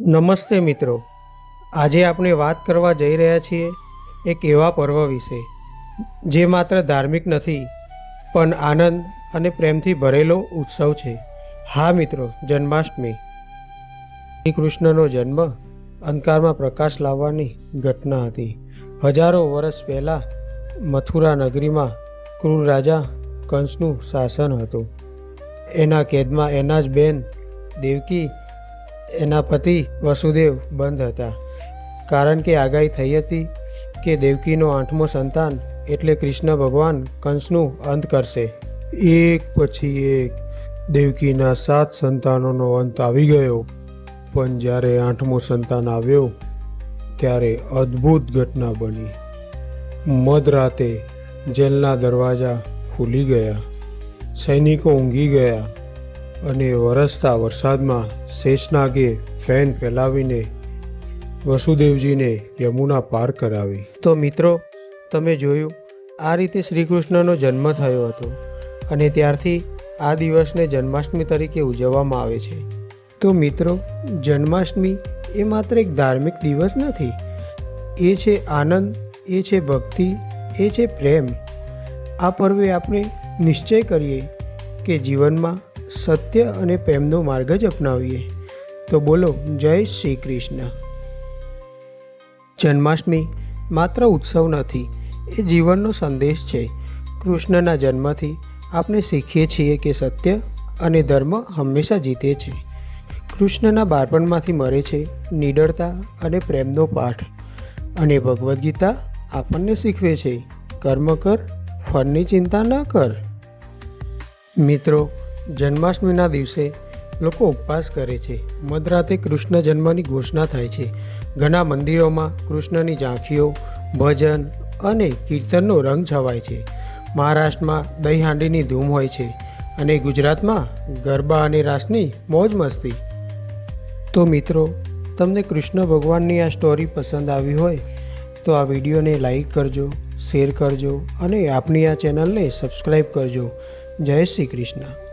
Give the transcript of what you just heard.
નમસ્તે મિત્રો. આજે આપણે વાત કરવા જઈ રહ્યા છીએ એક એવા પર્વ વિશે, જે માત્ર ધાર્મિક નથી, પણ આનંદ અને પ્રેમથી ભરેલો ઉત્સવ છે. હા મિત્રો, જન્માષ્ટમી. શ્રી કૃષ્ણનો જન્મ અંધકારમાં પ્રકાશ લાવવાની ઘટના હતી. હજારો વર્ષ પહેલાં મથુરા નગરીમાં ક્રૂર રાજા કંસનું શાસન હતું. એના કેદમાં એના જ બેન દેવકી એના પતિ વસુદેવ બંધ હતા. કારણ કે આગાહી થઈ હતી કે દેવકીનો આઠમો સંતાન એટલે કૃષ્ણ ભગવાન કંસનું અંત કરશે. એક પછી એક દેવકીના સાત સંતાનોનો અંત આવી ગયો. પણ જ્યારે આઠમો સંતાન આવ્યો, ત્યારે અદ્ભુત ઘટના બની. મધરાતે જેલના દરવાજા ખુલી ગયા. સૈનિકો ઊંઘી ગયા. અને વરસતા વરસાદમાં શેષનાગે ફેન ફેલાવીને વસુદેવજીને યમુના પાર કરાવી. તો મિત્રો, તમે જોયું, આ રીતે શ્રી કૃષ્ણનો જન્મ થયો હતો અને ત્યારથી આ દિવસને જન્માષ્ટમી તરીકે ઉજવવામાં આવે છે. તો મિત્રો, જન્માષ્ટમી એ માત્ર એક ધાર્મિક દિવસ નથી. એ છે આનંદ, એ છે ભક્તિ, એ છે પ્રેમ. આ પર્વે આપણે નિશ્ચય કરીએ કે જીવનમાં સત્ય અને પ્રેમનો માર્ગ જ અપનાવીએ. તો બોલો, જય શ્રી કૃષ્ણ. જન્માષ્ટમી માત્ર ઉત્સવ નથી, એ જીવનનો સંદેશ છે. કૃષ્ણના જન્મથી આપણે શીખીએ છીએ કે સત્ય અને ધર્મ હંમેશા જીતે છે. કૃષ્ણના બાળપણમાંથી મળે છે નિડરતા અને પ્રેમનો પાઠ. અને ભગવદ્ ગીતા આપણને શીખવે છે, કર્મ કર, ફળની ચિંતા ન કર. મિત્રો જન્માષ્ટમીના દિવસે લોકો ઉપવાસ કરે છે. મધરાતે કૃષ્ણ જન્મની ઘોષણા થાય છે. ઘણા મંદિરોમાં કૃષ્ણની ઝાંખીઓ, ભજન અને કીર્તનનો રંગ છવાય છે. મહારાષ્ટ્રમાં દહીં હાંડીની ધૂમ હોય છે અને ગુજરાતમાં ગરબા અને રાસની મોજ મસ્તી. તો મિત્રો, તમને કૃષ્ણ ભગવાનની આ સ્ટોરી પસંદ આવી હોય, તો આ વિડીયોને લાઈક કરજો શેર કરજો અને આપની આ ચેનલને સબસ્ક્રાઈબ કરજો. જય શ્રી કૃષ્ણ.